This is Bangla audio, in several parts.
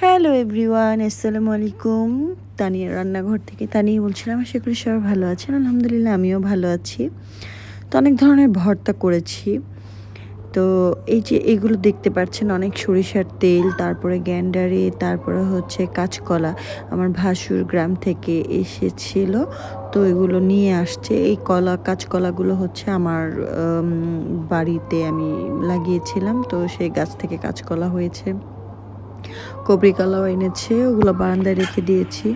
হ্যালো এভরিওয়ান, আসসালামু আলাইকুম। তানিয়া রান্নাঘর থেকে তানিয়া বলছিলাম, আশা করি সবাই ভালো আছেন। আলহামদুলিল্লাহ, আমিও ভালো আছি। তো অনেক ধরনের ভর্তা করেছি। তো এই যে এগুলো দেখতে পাচ্ছেন, অনেক সরিষার তেল, তারপরে গ্যান্ডারি, তারপরে হচ্ছে কাঁচকলা। আমার ভাসুর গ্রাম থেকে এসেছিল, তো এগুলো নিয়ে আসছে। এই কলা, কাঁচকলাগুলো হচ্ছে আমার বাড়িতে আমি লাগিয়েছিলাম, তো সেই গাছ থেকে কাঁচকলা হয়েছে। কবরি কলাও এনেছে, ওগুলো বারান্দায় রেখে দিয়েছি।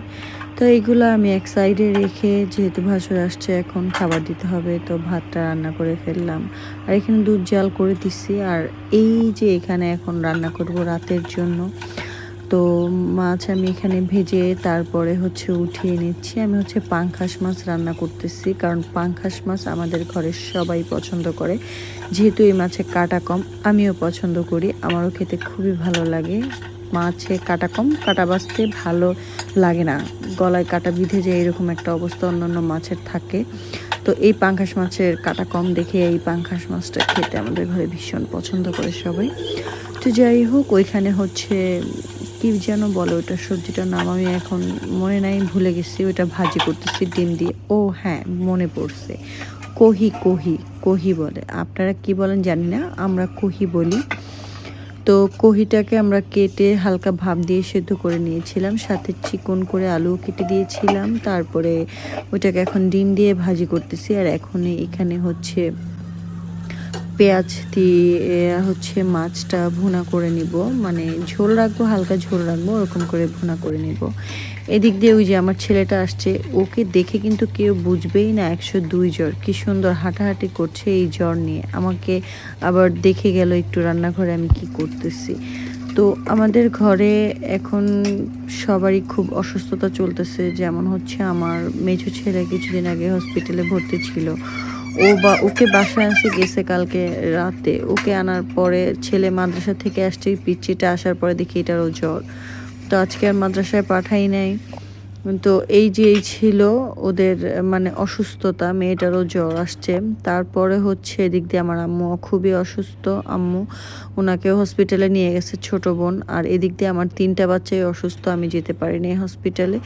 তো এইগুলো আমি এক সাইডে রেখে, যেহেতু ভাসুর আসছে, এখন খাবার দিতে হবে, তো ভাতটা রান্না করে ফেললাম। আর এখানে দুধ জাল করে দিচ্ছি আর এই যে এখানে এখন রান্না করব রাতের জন্য, তো মাছ আমি এখানে ভেজে তারপরে হচ্ছে উঠিয়ে নিচ্ছি। আমি হচ্ছে পাঙ্খাস মাছ রান্না করতেছি, কারণ পাঙ্খাস মাছ আমাদের ঘরে সবাই পছন্দ করে। যেহেতু এই মাছে কাটা কম, আমিও পছন্দ করি। আমারও খেতে খুবই ভালো লাগে। মাছে কাটা কম, কাটা বাঁচতে ভালো লাগে না। গলায় কাটা বিধে যায় এরকম একটা অবস্থা অন্যান্য মাছের থাকে। তো এই পাঙ্খাস মাছের কাটা কম দেখে এই পাঙ্খাস মাছটা খেতে আমাদের ঘরে ভীষণ পছন্দ করে সবাই। তো যাই হোক, ওইখানে হচ্ছে, কি যেন বলে ওটা সবজিটার নাম আমি এখন মনে নাই, ভুলে গেছি। ওইটা ভাজি করতেছি, ডিম দিয়ে। ও হ্যাঁ মনে পড়ছে। কহি কহি কহি বলে। আপনারা কি বলেন জানি না, আমরা কহি বলি। তো কহিটাকে আমরা কেটে হালকা ভাপ দিয়ে সেদ্ধ করে নিয়েছিলাম, সাথে চিকন করে আলু কেটে দিয়েছিলাম, তারপরে ওইটাকে এখন ডিম দিয়ে ভাজি করতেছি, আর এখন এখানে হচ্ছে পেঁয়াজ দিয়ে হচ্ছে মাছটা ভুনা করে নিব। মানে ঝোল রাখব, হালকা ঝোল রাখব, ওরকম করে ভুনা করে নিব। এদিক দিয়ে ওই যে আমার ছেলেটা আসছে, ওকে দেখে কিন্তু কেউ বুঝবেই না একশো দুই জ্বর। কি সুন্দর হাঁটাহাঁটি করছে এই জ্বর নিয়ে। আমাকে আবার দেখে গেল একটু রান্নাঘরে আমি কি করতেছি। তো আমাদের ঘরে এখন সবারই খুব অসুস্থতা চলতেছে। যেমন হচ্ছে আমার মেঝো ছেলে কিছুদিন আগে হসপিটালে ভর্তি ছিল। ও বা ওকে বাসায় আসে গেছে কালকে রাতে। ওকে আনার পরে ছেলে মাদ্রাসা থেকে আসছে পিচ্ছিটা আসার পরে দেখি এটারও জ্বর। তো আজকে আর মাদ্রাসায় পাঠাই নাই। তো এই যে এই ছিল ওদের মানে অসুস্থতা, মেয়েটারও জ্বর আসছে। তারপরে হচ্ছে এদিক দিয়ে আমার আম্মু খুবই অসুস্থ। আম্মু ওনাকে হসপিটালে নিয়ে গেছে ছোট বোন। আর এদিক দিয়ে আমার তিনটা বাচ্চাই অসুস্থ, আমি যেতে পারিনি হসপিটালে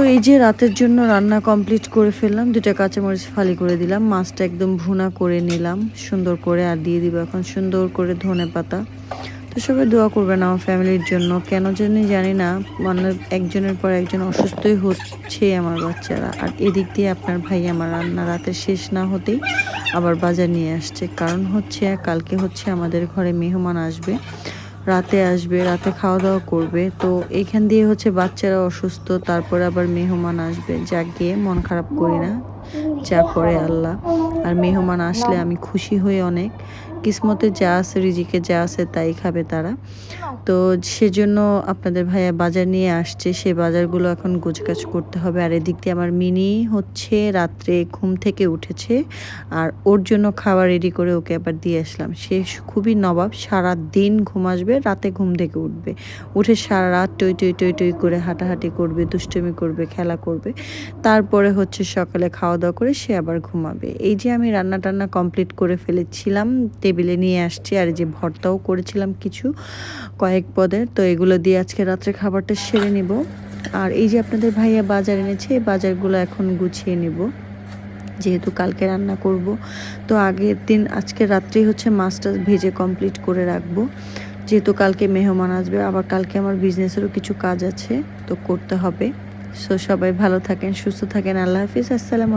তো এই যে রাতের জন্য রান্না কমপ্লিট করে ফেললাম দুটা কাঁচামরিচ ফালি করে দিলাম, মাছটা একদম ভুনা করে নিলাম, সুন্দর করে, আর দিয়ে দিব এখন সুন্দর করে ধনে পাতা। তো সবাই দোয়া করবেন আমার ফ্যামিলির জন্য, কেন জানি জানি না মানে একজনের পর একজন অসুস্থই হচ্ছে আমার বাচ্চারা, আর এদিক দিয়ে আপনার ভাই আমার রান্না রাতের শেষ না হতেই আবার বাজার নিয়ে আসছে। কারণ হচ্ছে, কালকে হচ্ছে আমাদের ঘরে মেহমান আসবে রাতে আসবে, রাতে খাওয়া দাওয়া করবে। তো এখান দিয়ে হচ্ছে বাচ্চারা অসুস্থ, তারপরে আবার মেহমান আসবে। যা গিয়ে মন খারাপ করি না। যা করে আল্লাহ। আর মেহমান আসলে আমি খুশি হই অনেক। কিসমতে যা আছে, রিজিকে যা আছে তাই খাবে তারা। তো সেজন্য আপনাদের ভাইয়া বাজার নিয়ে আসছে। সে বাজারগুলো এখন গোছগাছ করতে হবে। আর এদিক দিয়ে আমার মিনি হচ্ছে রাত্রে ঘুম থেকে উঠেছে। আর ওর জন্য খাবার রেডি করে ওকে আবার দিয়ে আসলাম। সে খুবই নবাব সারা দিন ঘুম আসবে, রাতে ঘুম থেকে উঠবে। উঠে সারা রাত টই টই টই টই করে হাঁটাহাঁটি করবে, দুষ্টমি করবে, খেলা করবে। তারপরে হচ্ছে সকালে খাওয়া দাওয়া করে সে আবার ঘুমাবে। এই যে আমি রান্না টান্না কমপ্লিট করে ফেলেছিলাম টেবিলে নিয়ে আসছি আর যে ভর্তাও করেছিলাম কিছু, কয়েক পদের। তো এগুলো দিয়ে আজকে রাত্রে খাবারটা সেরে নিব। আর এই যে আপনাদের ভাইয়া বাজার এনেছে, এই বাজারগুলো এখন গুছিয়ে নিব। যেহেতু কালকে রান্না করব, তো আগের দিন আজকে রাত্রেই হচ্ছে মাছটা ভেজে কমপ্লিট করে রাখব। যেহেতু কালকে মেহমান আসবে, আবার কালকে আমার বিজনেসেরও কিছু কাজ আছে, তো করতে হবে। সো সবাই ভালো থাকেন, সুস্থ থাকেন, আল্লাহ হাফিজ, আসসালাম